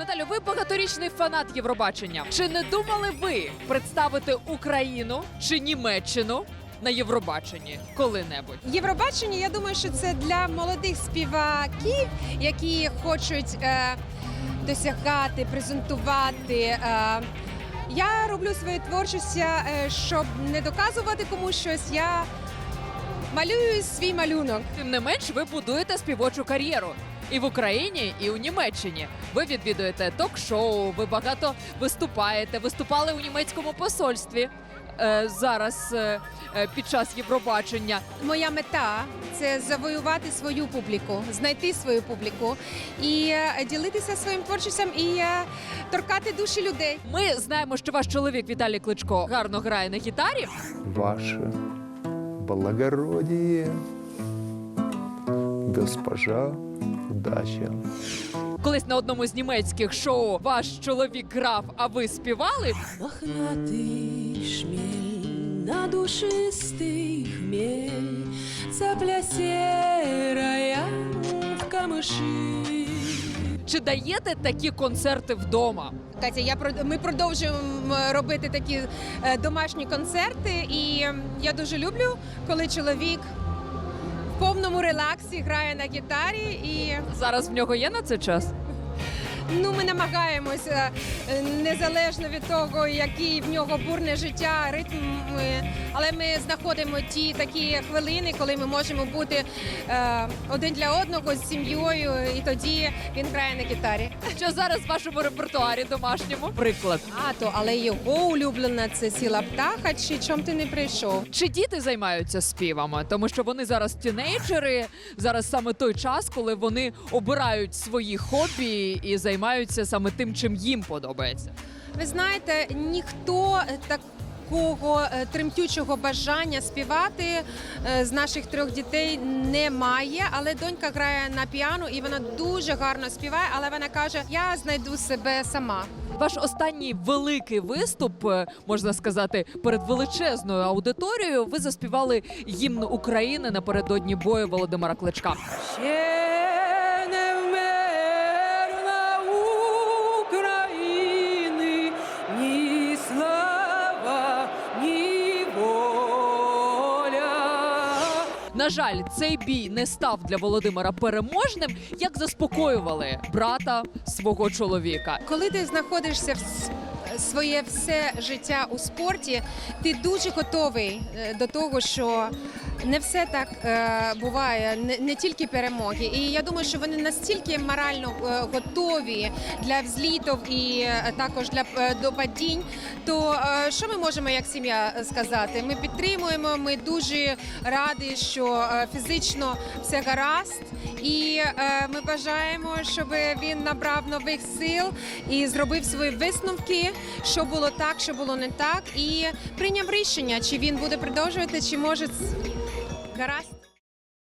Наталю, ви багаторічний фанат Євробачення. Чи не думали ви представити Україну чи Німеччину на Євробаченні коли-небудь? Євробачення, я думаю, що це для молодих співаків, які хочуть е, досягати, презентувати. Е, я роблю свою творчість, е, щоб не доказувати комусь щось. Я малюю свій малюнок. Тим не менш, ви будуєте співочу кар'єру. І в Україні, і у Німеччині ви відвідуєте ток-шоу, ви багато виступаєте, виступали у німецькому посольстві е, зараз е, е, під час Євробачення. Моя мета це завоювати свою публіку, знайти свою публіку і е, ділитися своїм творчістю і е, торкати душі людей. Ми знаємо, що ваш чоловік Віталій Кличко гарно грає на гітарі. Ваше благородие, госпожа удача. Колись на одному з німецьких шоу ваш чоловік грав, а ви співали. Мохнатый шмель, надушистый хмель, Цапля серая в камыши. Чи даєте такі концерти вдома? Катя, я прод- ми продовжуємо м, робити такі е, домашні концерти, і м, я дуже люблю, коли чоловік в повному релаксі грає на гітарі. І Зараз в нього є на це час? ну ми намагаємося е, незалежно від того, який в нього бурне життя, ритм. ми- Але ми знаходимо ті такі хвилини, коли ми можемо бути е, один для одного з сім'єю, і тоді він грає на гітарі. Що зараз в вашому репертуарі домашньому? Приклад. А то, але його улюблена це сіла птаха, чи чом ти не прийшов? Чи діти займаються співами? Тому що вони зараз тінейджери, зараз саме той час, коли вони обирають свої хобі і займаються саме тим, чим їм подобається. Ви знаєте, ніхто такого е, тремтючого бажання співати е, з наших трьох дітей не має. Але донька грає на піано і вона дуже гарно співає. Але вона каже: Я знайду себе сама. Ваш останній великий виступ, е, можна сказати, перед величезною аудиторією. Ви заспівали гімн України напередодні бою Володимира Кличка. На жаль, цей бій не став для Володимира переможним. Як заспокоювали брата свого чоловіка? Коли ти знаходишся в своє все життя у спорті, ти дуже готовий е, до того, що не все так е, буває, не, не тільки перемоги. І я думаю, що вони настільки морально е, готові для взлітів і е, також для е, до падінь. То е, що ми можемо як сім'я сказати? Ми підтримуємо. Ми дуже раді, що е, фізично все гаразд, і е, ми бажаємо, щоб він набрав нових сил і зробив свої висновки, що було так, що було не так, і прийняв рішення, чи він буде продовжувати, чи може гаразд.